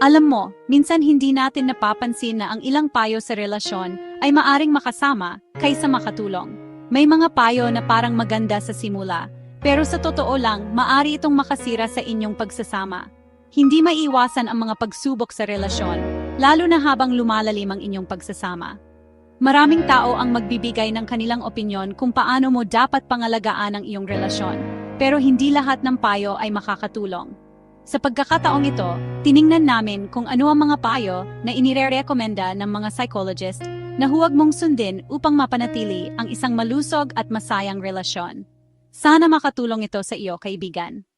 Alam mo, minsan hindi natin napapansin na ang ilang payo sa relasyon ay maaring makasama kaysa makatulong. May mga payo na parang maganda sa simula, pero sa totoo lang, maari itong makasira sa inyong pagsasama. Hindi maiiwasan ang mga pagsubok sa relasyon, lalo na habang lumalalim ang inyong pagsasama. Maraming tao ang magbibigay ng kanilang opinyon kung paano mo dapat pangalagaan ang iyong relasyon, pero hindi lahat ng payo ay makakatulong. Sa pagkakataong ito, tiningnan namin kung ano ang mga payo na inirerekomenda ng mga psychologist na huwag mong sundin upang mapanatili ang isang malusog at masayang relasyon. Sana makatulong ito sa iyo, kaibigan.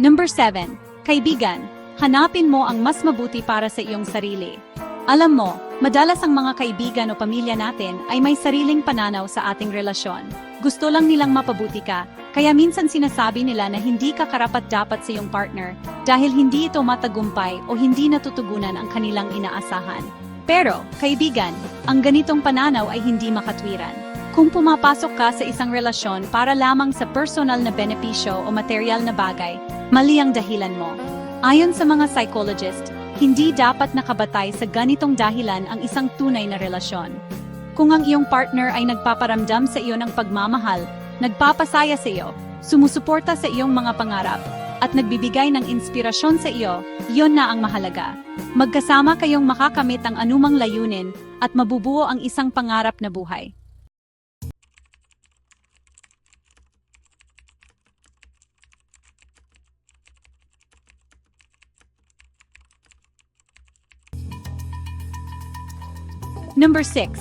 Number 7. Kaibigan, hanapin mo ang mas mabuti para sa iyong sarili. Alam mo, madalas ang mga kaibigan o pamilya natin ay may sariling pananaw sa ating relasyon. Gusto lang nilang mapabuti ka, kaya minsan sinasabi nila na hindi ka karapat-dapat sa iyong partner dahil hindi ito matagumpay o hindi natutugunan ang kanilang inaasahan. Pero, kaibigan, ang ganitong pananaw ay hindi makatwiran. Kung pumapasok ka sa isang relasyon para lamang sa personal na benepisyo o material na bagay, mali ang dahilan mo. Ayon sa mga psychologist, hindi dapat nakabatay sa ganitong dahilan ang isang tunay na relasyon. Kung ang iyong partner ay nagpaparamdam sa iyo ng pagmamahal, nagpapasaya sa iyo, sumusuporta sa iyong mga pangarap, at nagbibigay ng inspirasyon sa iyo, iyon na ang mahalaga. Magkasama kayong makakamit ang anumang layunin at mabubuo ang isang pangarap na buhay. Number 6.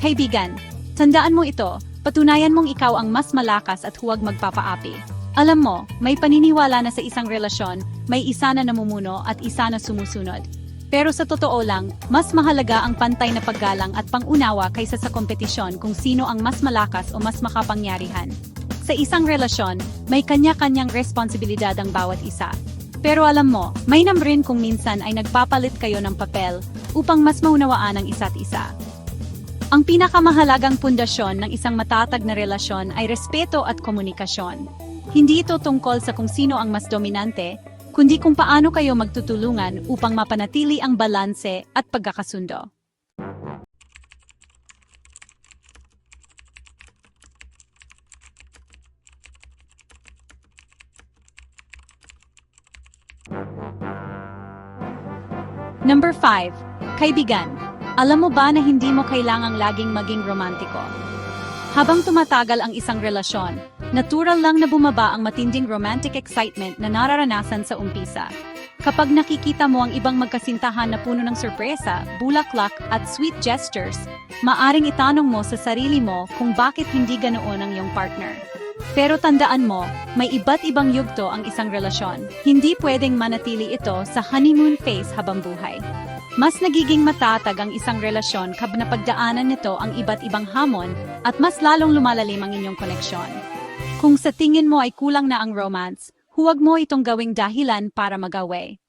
Kaibigan, tandaan mo ito, patunayan mong ikaw ang mas malakas at huwag magpapaapi. Alam mo, may paniniwala na sa isang relasyon, may isa na namumuno at isa na sumusunod. Pero sa totoo lang, mas mahalaga ang pantay na paggalang at pangunawa kaysa sa kompetisyon kung sino ang mas malakas o mas makapangyarihan. Sa isang relasyon, may kanya-kanyang responsibilidad ang bawat isa. Pero alam mo, may rin kung minsan ay nagpapalit kayo ng papel upang mas maunawaan ang isa't isa. Ang pinakamahalagang pundasyon ng isang matatag na relasyon ay respeto at komunikasyon. Hindi ito tungkol sa kung sino ang mas dominante, kundi kung paano kayo magtutulungan upang mapanatili ang balanse at pagkakasundo. Number 5. Kaibigan, alam mo ba na hindi mo kailangang laging maging romantiko? Habang tumatagal ang isang relasyon, natural lang na bumaba ang matinding romantic excitement na nararanasan sa umpisa. Kapag nakikita mo ang ibang magkasintahan na puno ng sorpresa, bulaklak at sweet gestures, maaring itanong mo sa sarili mo kung bakit hindi ganoon ang iyong partner. Pero tandaan mo, may iba't ibang yugto ang isang relasyon. Hindi pwedeng manatili ito sa honeymoon phase habang buhay. Mas nagiging matatag ang isang relasyon kapag napagdaanan nito ang iba't ibang hamon at mas lalong lumalalim ang inyong koneksyon. Kung sa tingin mo ay kulang na ang romance, huwag mo itong gawing dahilan para mag-away.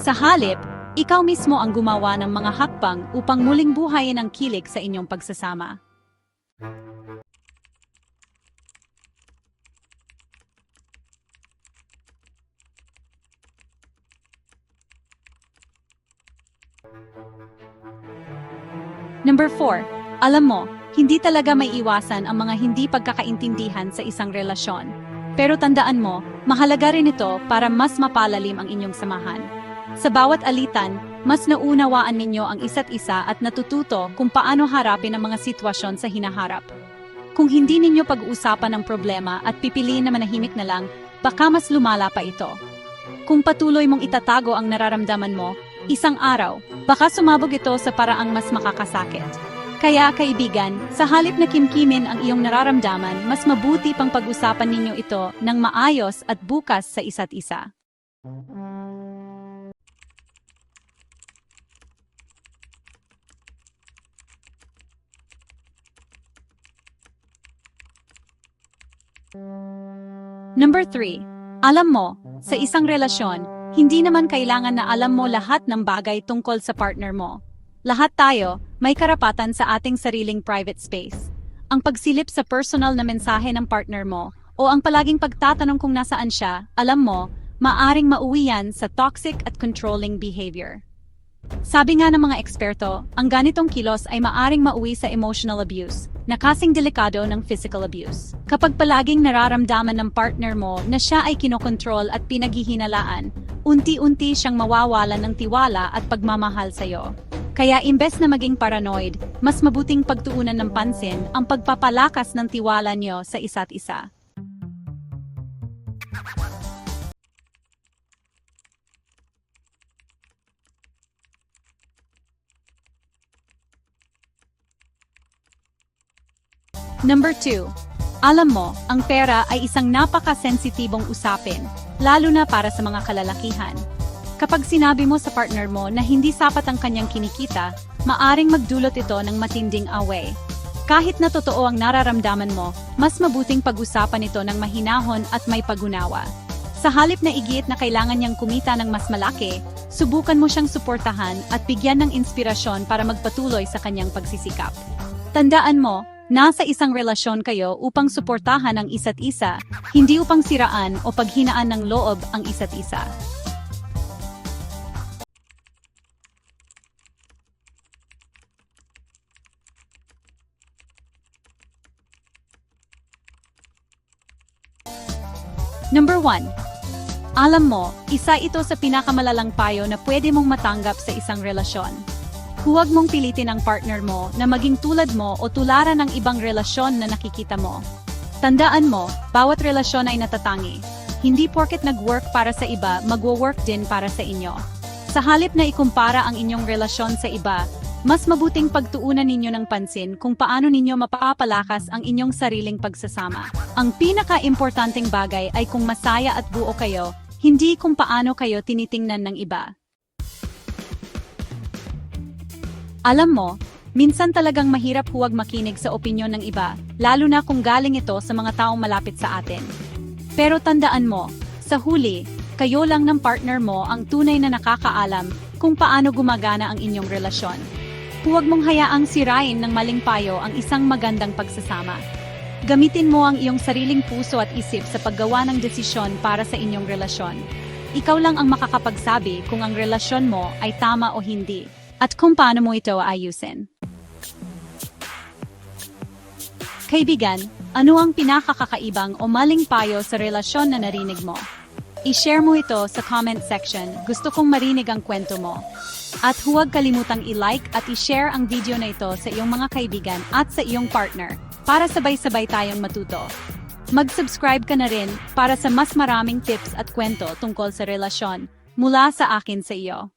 Sa halip, ikaw mismo ang gumawa ng mga hakbang upang muling buhayin ang kilig sa inyong pagsasama. Number 4. Alam mo, hindi talaga may iwasan ang mga hindi pagkakaintindihan sa isang relasyon. Pero tandaan mo, mahalaga rin ito para mas mapalalim ang inyong samahan. Sa bawat alitan, mas naunawaan ninyo ang isa't isa at natututo kung paano harapin ang mga sitwasyon sa hinaharap. Kung hindi ninyo pag-uusapan ang problema at pipiliin na manahimik na lang, baka mas lumala pa ito. Kung patuloy mong itatago ang nararamdaman mo, isang araw, baka sumabog ito sa paraang mas makakasakit. Kaya kaibigan, sa halip na kimkimin ang iyong nararamdaman, mas mabuti pang pag-usapan ninyo ito ng maayos at bukas sa isa't isa. Number 3. Alam mo, sa isang relasyon, hindi naman kailangan na alam mo lahat ng bagay tungkol sa partner mo. Lahat tayo, may karapatan sa ating sariling private space. Ang pagsilip sa personal na mensahe ng partner mo o ang palaging pagtatanong kung nasaan siya, alam mo, maaring mauwi yan sa toxic at controlling behavior. Sabi nga ng mga eksperto, ang ganitong kilos ay maaring mauwi sa emotional abuse, na kasing delikado ng physical abuse. Kapag palaging nararamdaman ng partner mo na siya ay kinokontrol at pinaghihinalaan, unti-unti siyang mawawalan ng tiwala at pagmamahal sa'yo. Kaya imbes na maging paranoid, mas mabuting pagtuunan ng pansin ang pagpapalakas ng tiwala nyo sa isa't isa. Number 2. Alam mo, ang pera ay isang napaka-sensitibong usapin, lalo na para sa mga kalalakihan. Kapag sinabi mo sa partner mo na hindi sapat ang kanyang kinikita, maaring magdulot ito ng matinding away. Kahit na totoo ang nararamdaman mo, mas mabuting pag-usapan ito ng mahinahon at may pagunawa. Sa halip na igiit na kailangan niyang kumita ng mas malaki, subukan mo siyang suportahan at bigyan ng inspirasyon para magpatuloy sa kanyang pagsisikap. Tandaan mo, nasa isang relasyon kayo upang suportahan ang isa't isa, hindi upang siraan o paghinaan ng loob ang isa't isa. Number 1. Alam mo, isa ito sa pinakamalalang payo na pwede mong matanggap sa isang relasyon. Huwag mong pilitin ang partner mo na maging tulad mo o tularan ng ibang relasyon na nakikita mo. Tandaan mo, bawat relasyon ay natatangi. Hindi porket nag-work para sa iba, magwo-work din para sa inyo. Sa halip na ikumpara ang inyong relasyon sa iba, mas mabuting pagtuunan ninyo ng pansin kung paano ninyo mapapalakas ang inyong sariling pagsasama. Ang pinaka-importanting bagay ay kung masaya at buo kayo, hindi kung paano kayo tinitingnan ng iba. Alam mo, minsan talagang mahirap huwag makinig sa opinyon ng iba, lalo na kung galing ito sa mga taong malapit sa atin. Pero tandaan mo, sa huli, kayo lang ng partner mo ang tunay na nakakaalam kung paano gumagana ang inyong relasyon. Huwag mong hayaang sirain ng maling payo ang isang magandang pagsasama. Gamitin mo ang iyong sariling puso at isip sa paggawa ng desisyon para sa inyong relasyon. Ikaw lang ang makakapagsabi kung ang relasyon mo ay tama o hindi, at kung paano mo ito ayusin. Kaibigan, ano ang pinakakakaibang o maling payo sa relasyon na narinig mo? I-share mo ito sa comment section. Gusto kong marinig ang kwento mo. At huwag kalimutang i-like at i-share ang video na ito sa iyong mga kaibigan at sa iyong partner para sabay-sabay tayong matuto. Mag-subscribe ka na rin para sa mas maraming tips at kwento tungkol sa relasyon mula sa akin sa iyo.